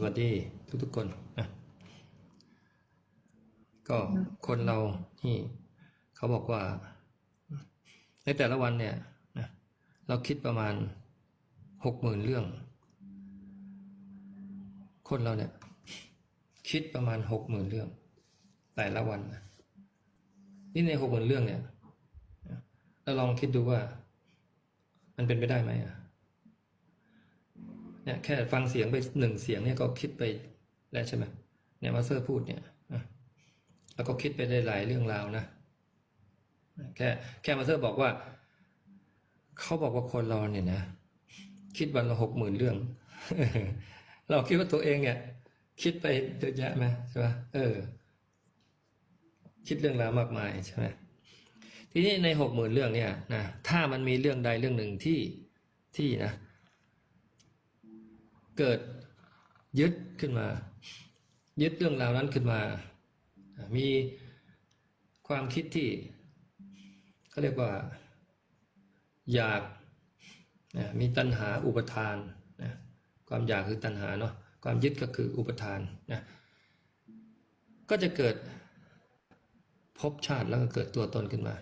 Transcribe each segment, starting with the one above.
สวัสดีทุกๆคนนะก็คนเราที่เขาบอกว่า ในแต่ละวันเนี่ยนะเราคิดประมาณหกหมื่นเรื่อง คนเราเนี่ย คิดประมาณหกหมื่นเรื่อง แต่ละวันนะนี่ในหกหมื่นเรื่องเนี่ยเราลองคิดดูว่า มันเป็นไปได้ไหมอะ เนี่ยแค่ฟังเสียงไปหนึ่งเสียงเนี่ยก็คิดไปแล้วใช่ไหมเนี่ยมาสเตอร์พูดเนี่ยอะแล้วก็คิดไปได้หลายเรื่องราวนะแค่แค่มาสเตอร์บอกว่าเขาบอกว่าคนเราเนี่ยนะคิดวันละหกหมื่นเรื่อง เราคิดว่าตัวเองเนี่ย คิดไปเยอะแยะไหมใช่ไหมเออ คิดเรื่องราวมากมายใช่ไหมทีนี้ในหกหมื่นเรื่องเนี่ยนะถ้ามันมีเรื่องใดเรื่องหนึ่งที่ที่นะ เกิดยึดขึ้นมา ยึดเรื่องราวนั้นขึ้นมา มีความคิดที่เขาเรียกว่า อยากมีตัณหาอุปทานนะความอยากคือตัณหาเนาะความยึดก็คืออุปทานนะก็จะเกิดภพชาติแล้วก็เกิดตัวตนขึ้นมา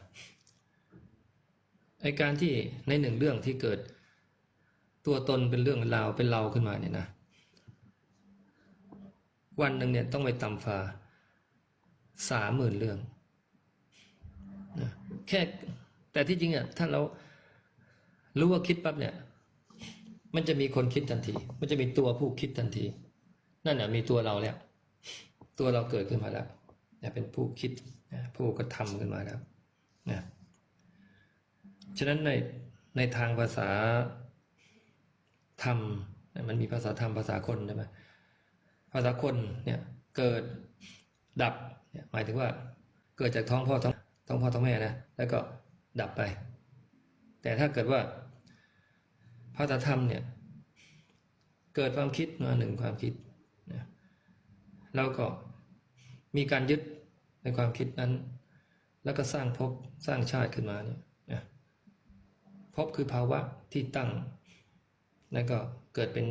ไอการที่ในหนึ่งเรื่องที่เกิด ตัวตนเป็นเรื่องราวเป็นเราขึ้นมาเนี่ยนะวันหนึ่งเนี่ยต้องไปตำฟาสามหมื่นเรื่องนะแค่แต่ที่จริงอะถ้าเรารู้ว่าคิดปั๊บเนี่ย มันจะมีคนคิดทันที มันจะมีตัวผู้คิดทันที นั่นแหะมีตัวเราแล้ว ตัวเราเกิดขึ้นมาแล้วเนี่ยเป็นผู้คิดผู้กระทำขึ้นมาแล้วนะฉะนั้นในในทางภาษา ธรรมมันมีภาษาธรรมภาษาคนใช่ไหมภาษาคนเนี่ยเกิดดับเนี่ยหมายถึงว่าเกิดจากท้องพ่อท้องท้องพ่อท้องแม่นะแล้วก็ดับไป แต่ถ้าเกิดว่าภาษาธรรมเนี่ยเกิดความคิดมาหนึ่งความคิดนะแล้วก็มีการยึดในความคิดนั้น แล้วก็สร้างภพสร้างชาติขึ้นมาเนี่ยนะภพคือภาวะที่ตั้ง แล้วก็เกิดเป็น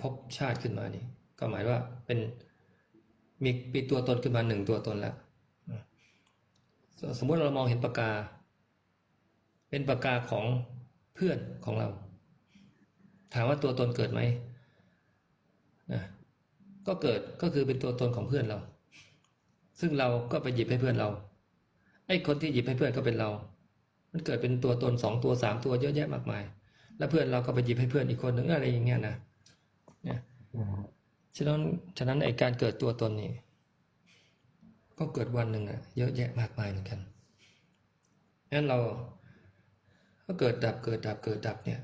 ภพชาติขึ้นมานี่ก็หมายว่าเป็นมีปีตัวตนขึ้นมาหนึ่งตัวตนแล้วสมมติเรามองเห็นปากกา เป็นปากกาของเพื่อนของเรา ถามว่าตัวตนเกิดไหมนะก็เกิดก็คือเป็นตัวตนของเพื่อนเรา ซึ่งเราก็ไปหยิบให้เพื่อนเราไอ้คนที่หยิบให้เพื่อนก็เป็นเรา มันเกิดเป็นตัวตนสองตัวสามตัวเยอะแยะมากมาย แล้วเพื่อนเราก็ไปหยิบให้เพื่อนอีกคนหนึ่งอะไรอย่างเงี้ยนะเนี่ยฉะนั้นฉะนั้นไอการเกิดตัวตนนี่ก็เกิดวันหนึ่งอะเยอะแยะมากมายเหมือนกันงั้นเราก็เกิดดับเกิดดับเกิดดับเนี่ย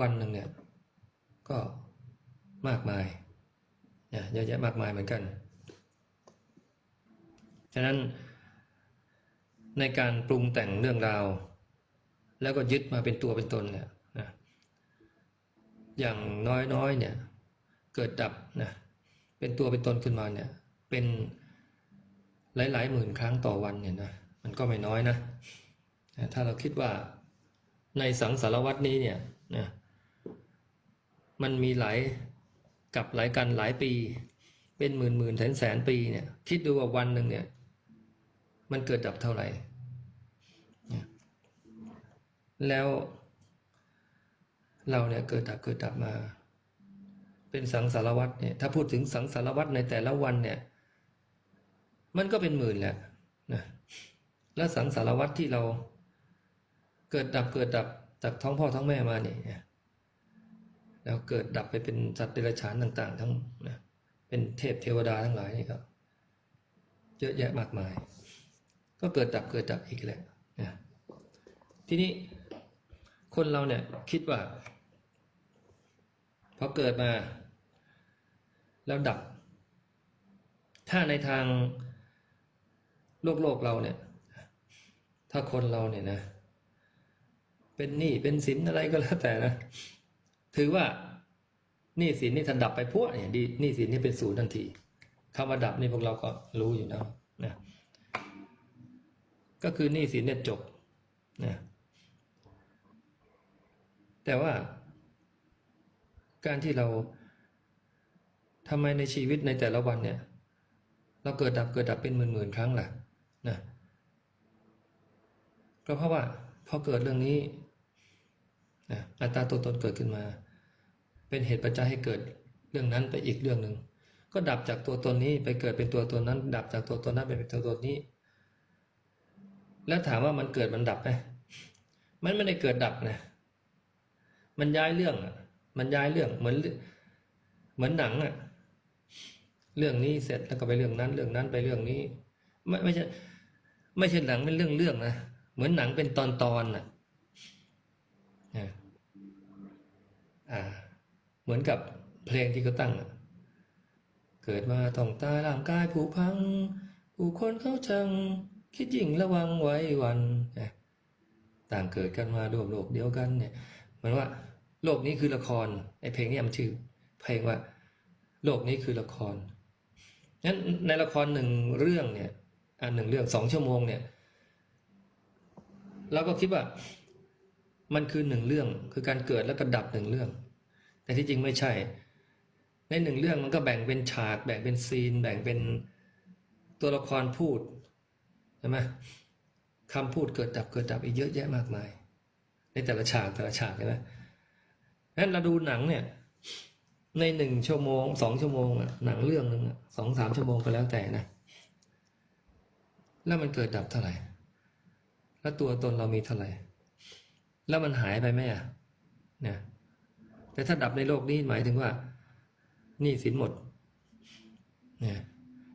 วันหนึ่งเนี่ย ก็มากมายเนี่ยเยอะแยะมากมายเหมือนกัน ฉะนั้นในการปรุงแต่งเรื่องราว แล้วก็ยึดมาเป็นตัวเป็นตนเนี่ยนะอย่างน้อยๆเนี่ย เกิดดับนะเป็นตัวเป็นตนขึ้นมาเนี่ย เป็นหลายๆหมื่นครั้งต่อวันเนี่ยนะมันก็ไม่น้อยนะถ้าเราคิดว่าในสังสารวัตนี้เนี่ยนะมันมีหลายกับหลายกันหลายปี เป็นหมื่นหมื่นแสนแสนปีเนี่ย คิดดูว่าวันหนึ่งเนี่ย มันเกิดดับเท่าไหร่ แล้วเราเนี่ยเกิดดับเกิดดับมา เป็นสังสารวัตรเนี่ยถ้าพูดถึงสังสารวัตรในแต่ละวันเนี่ย มันก็เป็นหมื่นแหละนะแล้วสังสารวัตรที่เราเกิดดับเกิดดับจากท้องพ่อท้องแม่มาเนี่ยแล้วเกิดดับไปเป็นสัตว์เดรัจฉานต่าง ๆ ทั้งนะเป็นเทพเทวดาทั้งหลายนี่ก็เยอะแยะมากมาย ก็เกิดดับเกิดดับอีกแหละนะทีนี้ คนเราเนี่ยคิดว่าพอเกิดมา แล้วดับ ถ้าในทางโลกโลกเราเนี่ย ถ้าคนเราเนี่ยนะ เป็นหนี้เป็นสินอะไรก็แล้วแต่นะ ถือว่าหนี้สินนี่ทันดับไปพวกเนี่ยดีหนี้สินนี่เป็นศูนย์ทันทีคำว่าดับนี่พวกเราก็รู้อยู่แล้วนะ ก็คือหนี้สินเนี่ยจบนะ แต่ว่า การที่เราทำไมในชีวิตในแต่ละวันเนี่ย เราเกิดดับเกิดดับเป็นหมื่นหมื่นๆครั้งล่ะนะก็เพราะว่าพอเกิดเรื่องนี้นะอัตตาตัวตนเกิดขึ้นมา เป็นเหตุปัจจัยให้เกิดเรื่องนั้นไปอีกเรื่องหนึ่งก็ดับจากตัวตนนี้ไปเกิดเป็นตัวตนนั้น ดับจากตัวตนนั้นไปเป็นตัวตนนี้ แล้วถามว่ามันเกิดมันดับไหมมันไม่ได้เกิดดับนะ มันย้ายเรื่องอะ มันย้ายเรื่องเหมือน เหมือนหนังอะ เรื่องนี้เสร็จแล้วก็ไปเรื่องนั้น เรื่องนั้นไปเรื่องนี้ ไม่ไม่ใช่ไม่ใช่หนังเป็นเรื่องเรื่องนะเหมือนหนังเป็นตอนตอนน่ะอ่าอ่า เหมือนกับเพลงที่เขาตั้งอะเกิดมาต้องตายร่างกายผุพัง ผู้คนเขาจัง คิดยิ่งระวังไว้วัน ต่างเกิดกันมาร่วมโลกเดียวกันเนี่ย เหมือนว่า โลกนี้คือละครไอ้เพลงนี้มันชื่อ เพลงว่า โลกนี้คือละครงั้นในละครหนึ่งเรื่องเนี่ยอ่าหนึ่งเรื่องสองชั่วโมงเนี่ยเราก็คิดว่า มันคือหนึ่งเรื่อง คือการเกิดแล้วก็ดับหนึ่งเรื่อง แต่ที่จริงไม่ใช่ ในหนึ่งเรื่องมันก็แบ่งเป็นฉาก แบ่งเป็นซีน แบ่งเป็นตัวละครพูดใช่ไหมคำพูดเกิดดับเกิดดับอีกเยอะแยะมากมาย แต่ละฉากแต่ละฉากใช่ไหมงั้นเราดูหนังเนี่ย ในหนึ่งชั่วโมงสองชั่วโมงอะหนังเรื่องหนึ่งสองสามชั่วโมงก็แล้วแต่นะ แล้วมันเกิดดับเท่าไหร่ แล้วตัวตนเรามีเท่าไหร่ แล้วมันหายไปไหมอะเนี่ยแต่ถ้าดับในโลกนี้หมายถึงว่าหนี้สินหมดเนี่ย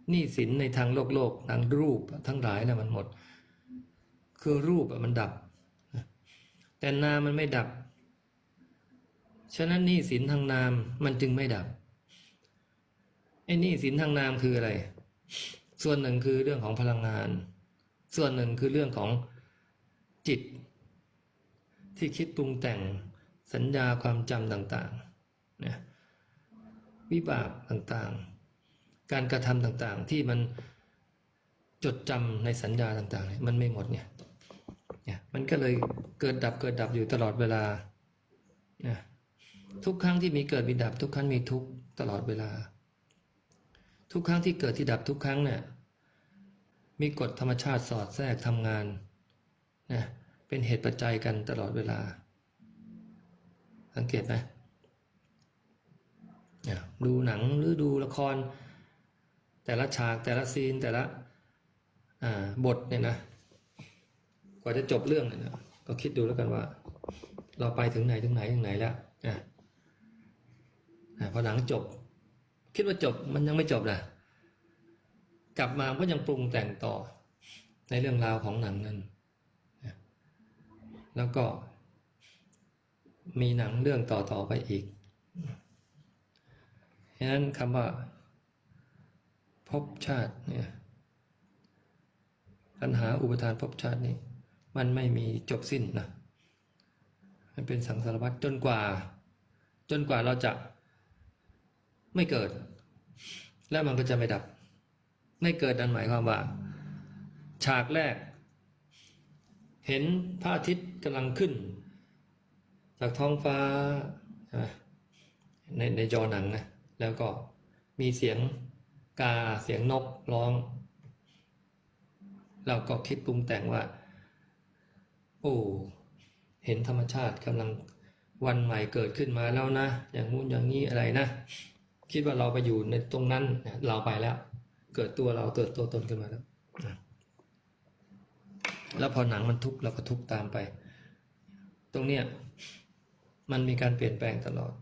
หนี้สินในทางโลกโลกทางรูปทั้งหลายนะมันหมด คือรูปมันดับ แต่นามมันไม่ดับ ฉะนั้นนี้สินทางนามมันจึงไม่ดับไอ้นี้สินทางนามคืออะไร ส่วนหนึ่งคือเรื่องของพลังงาน ส่วนหนึ่งคือเรื่องของจิต ที่คิดปรุงแต่งสัญญาความจำต่างๆนะวิบากต่างๆ การกระทำต่างๆ ที่มันจดจำในสัญญาต่างๆ มันไม่หมดเนี่ย เนี่ยมันก็เลยเกิดดับเกิดดับอยู่ตลอดเวลานะทุกครั้งที่มีเกิดมีดับทุกครั้งมีทุกตลอดเวลา ทุกครั้งที่เกิดที่ดับทุกครั้งเนี่ยมีกฎธรรมชาติสอดแทรกทำงานนะเป็นเหตุปัจจัยกันตลอดเวลา สังเกตไหมเนี่ยดูหนังหรือดูละคร แต่ละฉากแต่ละซีนแต่ละบทเนี่ยนะ กว่าจะจบเรื่องเนี่ยนะก็คิดดูแล้วกันว่า เราไปถึงไหนถึงไหนถึงไหนแล้วอะพอหนังจบ คิดว่าจบมันยังไม่จบนะกลับมาก็ยังปรุงแต่งต่อในเรื่องราวของหนังนั้นนะแล้วก็มีหนังเรื่องต่อๆไปอีกฉะนั้นคำว่าภพชาติเนี่ยปัญหาอุปทานภพชาตินี่ มันไม่มีจบสิ้นนะมันเป็นสังสารวัฏจนกว่า จนกว่าเราจะไม่เกิด แล้วมันก็จะไม่ดับ ไม่เกิดนั่นหมายความว่า ฉากแรก เห็นพระอาทิตย์กำลังขึ้น จากท้องฟ้าใช่ไหมในในจอหนังนะแล้วก็มีเสียงกาเสียงนกร้อง เราก็คิดปรุงแต่งว่า โอ้เห็นธรรมชาติกำลังวันใหม่เกิดขึ้นมาแล้วนะ อย่างงู้นอย่างนี้อะไรนะ คิดว่าเราไปอยู่ในตรงนั้นเราไปแล้ว เกิดตัวเราเกิดตัวตนขึ้นมาแล้วแล้วพอหนังมันทุกข์เราก็ทุกข์ตามไป ตรงเนี้ยมันมีการเปลี่ยนแปลงตลอด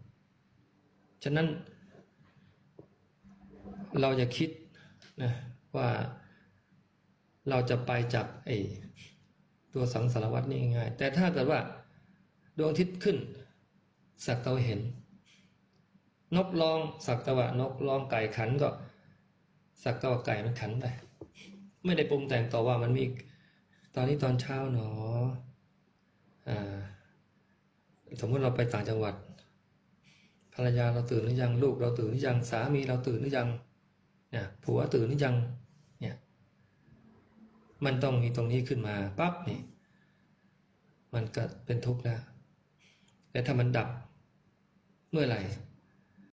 ฉะนั้น เราจะคิดนะว่าเราจะไปจากไอ้ ตัวสังสารวัตนี่ง่าย แต่ถ้าเกิดว่า ดวงอาทิตย์ขึ้น สักตะว่าเห็น นกร้อง สักตะว่านกร้องไก่ขันก็ สักตะว่าไก่มันขันไปไม่ได้ปรุงแต่งต่อว่ามันมีตอนนี้ตอนเช้าหนออสมมติเราไปต่างจังหวัด ภรรยาเราตื่นหรือยังลูกเราตื่นหรือยังสามีเราตื่นหรือยังเนี่ยผัวตื่นหรือยัง มันต้องมีตรงนี้ขึ้นมาปั๊บนี่มันก็เป็นทุกข์แล้วแต่ถ้ามันดับเมื่อไหร่